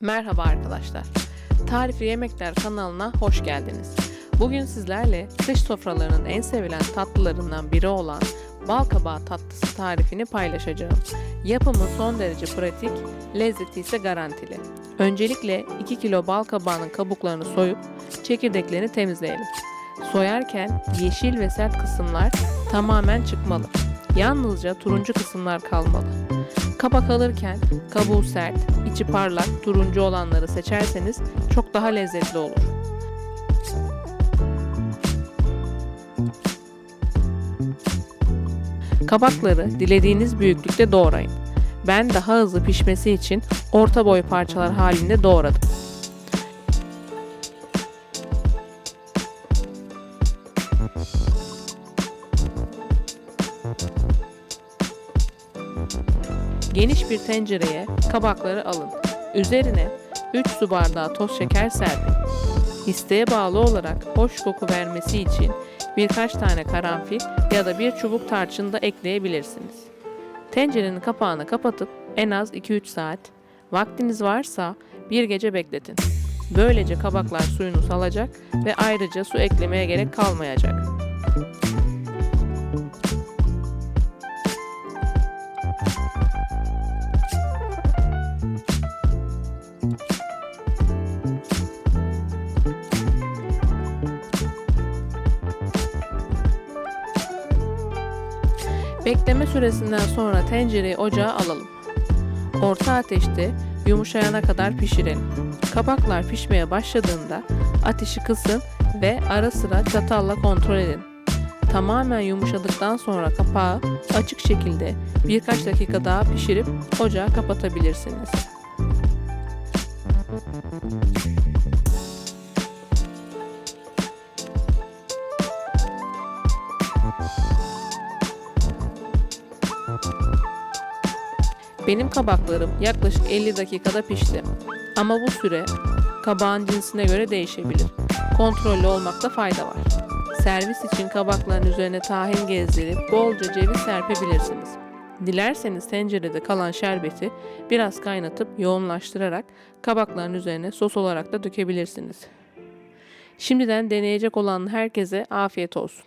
Merhaba arkadaşlar. Tarifli Yemekler kanalına hoş geldiniz. Bugün sizlerle kış sofralarının en sevilen tatlılarından biri olan bal kabağı tatlısı tarifini paylaşacağım. Yapımı son derece pratik, lezzeti ise garantili. Öncelikle 2 kilo bal kabağının kabuklarını soyup çekirdeklerini temizleyelim. Soyarken yeşil ve sert kısımlar tamamen çıkmalı. Yalnızca turuncu kısımlar kalmalı. Kabak alırken kabuğu sert, içi parlak, turuncu olanları seçerseniz çok daha lezzetli olur. Kabakları dilediğiniz büyüklükte doğrayın. Ben daha hızlı pişmesi için orta boy parçalar halinde doğradım. Geniş bir tencereye kabakları alın. Üzerine 3 su bardağı toz şeker serpin. İsteğe bağlı olarak hoş koku vermesi için birkaç tane karanfil ya da bir çubuk tarçın da ekleyebilirsiniz. Tencerenin kapağını kapatıp en az 2-3 saat, vaktiniz varsa bir gece bekletin. Böylece kabaklar suyunu salacak ve ayrıca su eklemeye gerek kalmayacak. Bekleme süresinden sonra tencereyi ocağa alalım. Orta ateşte yumuşayana kadar pişirelim. Kabaklar pişmeye başladığında ateşi kısın ve ara sıra çatalla kontrol edin. Tamamen yumuşadıktan sonra kapağı açık şekilde birkaç dakika daha pişirip ocağı kapatabilirsiniz. Benim kabaklarım yaklaşık 50 dakikada pişti. Ama bu süre kabağın cinsine göre değişebilir. Kontrollü olmakta fayda var. Servis için kabakların üzerine tahin gezdirip bolca ceviz serpebilirsiniz. Dilerseniz tencerede kalan şerbeti biraz kaynatıp yoğunlaştırarak kabakların üzerine sos olarak da dökebilirsiniz. Şimdiden deneyecek olan herkese afiyet olsun.